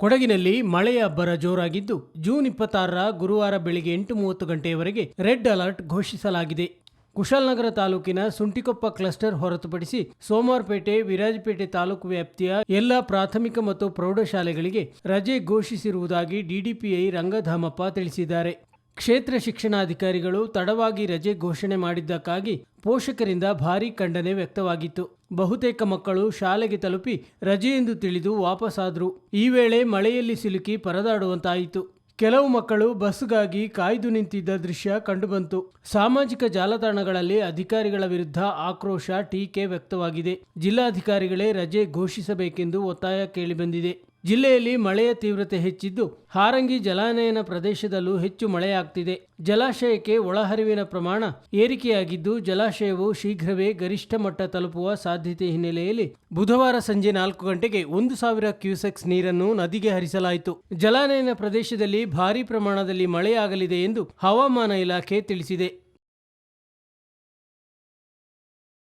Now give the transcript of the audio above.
ಕೊಡಗಿನಲ್ಲಿ ಮಳೆಯ ಅಬ್ಬರ ಜೋರಾಗಿದ್ದು ಜೂನ್ ಇಪ್ಪತ್ತಾರರ ಗುರುವಾರ ಬೆಳಿಗ್ಗೆ ಎಂಟು ಮೂವತ್ತು ಗಂಟೆಯವರೆಗೆ ರೆಡ್ ಅಲರ್ಟ್ ಘೋಷಿಸಲಾಗಿದೆ. ಕುಶಾಲನಗರ ತಾಲೂಕಿನ ಸುಂಟಿಕೊಪ್ಪ ಕ್ಲಸ್ಟರ್ ಹೊರತುಪಡಿಸಿ ಸೋಮವಾರಪೇಟೆ ವಿರಾಜಪೇಟೆ ತಾಲೂಕು ವ್ಯಾಪ್ತಿಯ ಎಲ್ಲ ಪ್ರಾಥಮಿಕ ಮತ್ತು ಪ್ರೌಢಶಾಲೆಗಳಿಗೆ ರಜೆ ಘೋಷಿಸಿರುವುದಾಗಿ ಡಿಡಿಪಿಐ ರಂಗಧಾಮಪ್ಪ ತಿಳಿಸಿದ್ದಾರೆ. ಕ್ಷೇತ್ರ ಶಿಕ್ಷಣಾಧಿಕಾರಿಗಳು ತಡವಾಗಿ ರಜೆ ಘೋಷಣೆ ಮಾಡಿದ್ದಕ್ಕಾಗಿ ಪೋಷಕರಿಂದ ಭಾರೀ ಖಂಡನೆ ವ್ಯಕ್ತವಾಗಿತ್ತು. ಬಹುತೇಕ ಮಕ್ಕಳು ಶಾಲೆಗೆ ತಲುಪಿ ರಜೆ ಎಂದು ತಿಳಿದು ವಾಪಸ್ಸಾದರು ಈ ವೇಳೆ ಮಳೆಯಲ್ಲಿ ಸಿಲುಕಿ ಪರದಾಡುವಂತಾಯಿತು. ಕೆಲವು ಮಕ್ಕಳು ಬಸ್ಗಾಗಿ ಕಾಯ್ದು ನಿಂತಿದ್ದ ದೃಶ್ಯ ಕಂಡುಬಂತು. ಸಾಮಾಜಿಕ ಜಾಲತಾಣಗಳಲ್ಲಿ ಅಧಿಕಾರಿಗಳ ವಿರುದ್ಧ ಆಕ್ರೋಶ ಟೀಕೆ ವ್ಯಕ್ತವಾಗಿದೆ. ಜಿಲ್ಲಾಧಿಕಾರಿಗಳೇ ರಜೆ ಘೋಷಿಸಬೇಕೆಂದು ಒತ್ತಾಯ ಕೇಳಿಬಂದಿದೆ. ಜಿಲ್ಲೆಯಲ್ಲಿ ಮಳೆಯ ತೀವ್ರತೆ ಹೆಚ್ಚಿದ್ದು, ಹಾರಂಗಿ ಜಲಾನಯನ ಪ್ರದೇಶದಲ್ಲೂ ಹೆಚ್ಚು ಮಳೆಯಾಗ್ತಿದೆ. ಜಲಾಶಯಕ್ಕೆ ಒಳಹರಿವಿನ ಪ್ರಮಾಣ ಏರಿಕೆಯಾಗಿದ್ದು, ಜಲಾಶಯವು ಶೀಘ್ರವೇ ಗರಿಷ್ಠ ಮಟ್ಟ ತಲುಪುವ ಸಾಧ್ಯತೆ ಹಿನ್ನೆಲೆಯಲ್ಲಿ ಬುಧವಾರ ಸಂಜೆ ನಾಲ್ಕು ಗಂಟೆಗೆ ಒಂದು ಸಾವಿರ ಕ್ಯೂಸೆಕ್ಸ್ ನೀರನ್ನು ನದಿಗೆ ಹರಿಸಲಾಯಿತು. ಜಲಾನಯನ ಪ್ರದೇಶದಲ್ಲಿ ಭಾರೀ ಪ್ರಮಾಣದಲ್ಲಿ ಮಳೆಯಾಗಲಿದೆ ಎಂದು ಹವಾಮಾನ ಇಲಾಖೆ ತಿಳಿಸಿದೆ.